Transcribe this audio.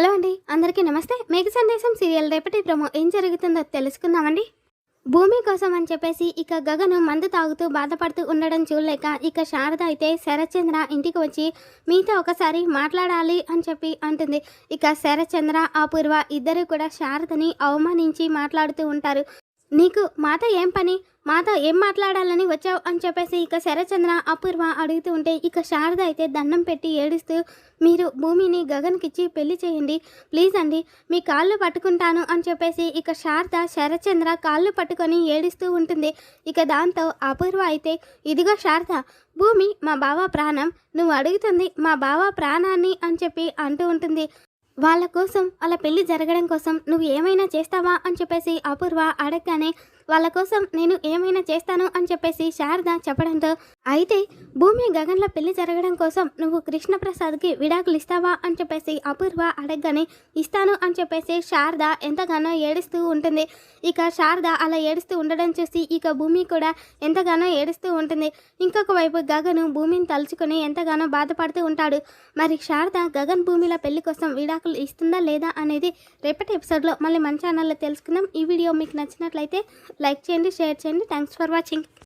Hello అండి అందరికీ నమస్తే. మేఘ సందేశం సీరియల్ రేపటి ప్రమో ఏం జరుగుతుందో తెలుసుకుందామండి. భూమి కోసం అని చెప్పేసి ఇక గగను మందు తాగుతూ బాధపడుతూ ఉండడం చూడలేక ఇక శారద అయితే శరత్చంద్ర ఇంటికి వచ్చి మీతో ఒకసారి మాట్లాడాలి అని చెప్పి అంటుంది. ఇక శరత్చంద్ర అపూర్వ ఇద్దరు కూడా శారదని అవమానించి మాట్లాడుతూ ఉంటారు. నీకు మాతో ఏం పని? మాతో ఏం మాట్లాడాలని వచ్చావు అని చెప్పేసి ఇక శరచంద్ర అపూర్వ అడుగుతూ ఉంటే ఇక శారద అయితే దండం పెట్టి ఏడుస్తూ మీరు భూమిని గగన్కిచ్చి పెళ్ళి చేయండి ప్లీజ్ అండి మీ కాళ్ళు పట్టుకుంటాను అని చెప్పేసి ఇక శారద శరచంద్ర కాళ్ళు పట్టుకొని ఏడుస్తూ ఉంటుంది. ఇక దాంతో అపూర్వ అయితే ఇదిగో శారద భూమి మా బావ ప్రాణం నువ్వు అడుగుతుంది మా బావ ప్రాణాన్ని అని చెప్పి అంటూ ఉంటుంది. వాళ్ళ కోసం వాళ్ళ పెళ్ళి జరగడం కోసం నువ్వు ఏమైనా చేస్తావా అని చెప్పేసి అపూర్వ అడగగానే వాళ్ళ కోసం నేను ఏమైనా చేస్తాను అని చెప్పేసి శారద చెప్పడంతో అయితే భూమి గగన్ల పెళ్ళి జరగడం కోసం నువ్వు కృష్ణప్రసాద్కి విడాకులు ఇస్తావా అని చెప్పేసి అపూర్వ అడగగానే ఇస్తాను అని చెప్పేసి శారద ఎంతగానో ఏడుస్తూ ఉంటుంది. ఇక శారద అలా ఏడుస్తూ ఉండడం చూసి ఇక భూమి కూడా ఎంతగానో ఏడుస్తూ ఉంటుంది. ఇంకొక వైపు గగను భూమిని తలుచుకొని ఎంతగానో బాధపడుతూ ఉంటాడు. మరి శారద గగన్ భూమిల పెళ్ళి కోసం విడాకులు ఇస్తుందా లేదా అనేది రేపటి ఎపిసోడ్లో మళ్ళీ మన ఛానల్లో తెలుసుకుందాం. ఈ వీడియో మీకు నచ్చినట్లయితే లైక్ చేయండి షేర్ చేయండి. Thanks for watching.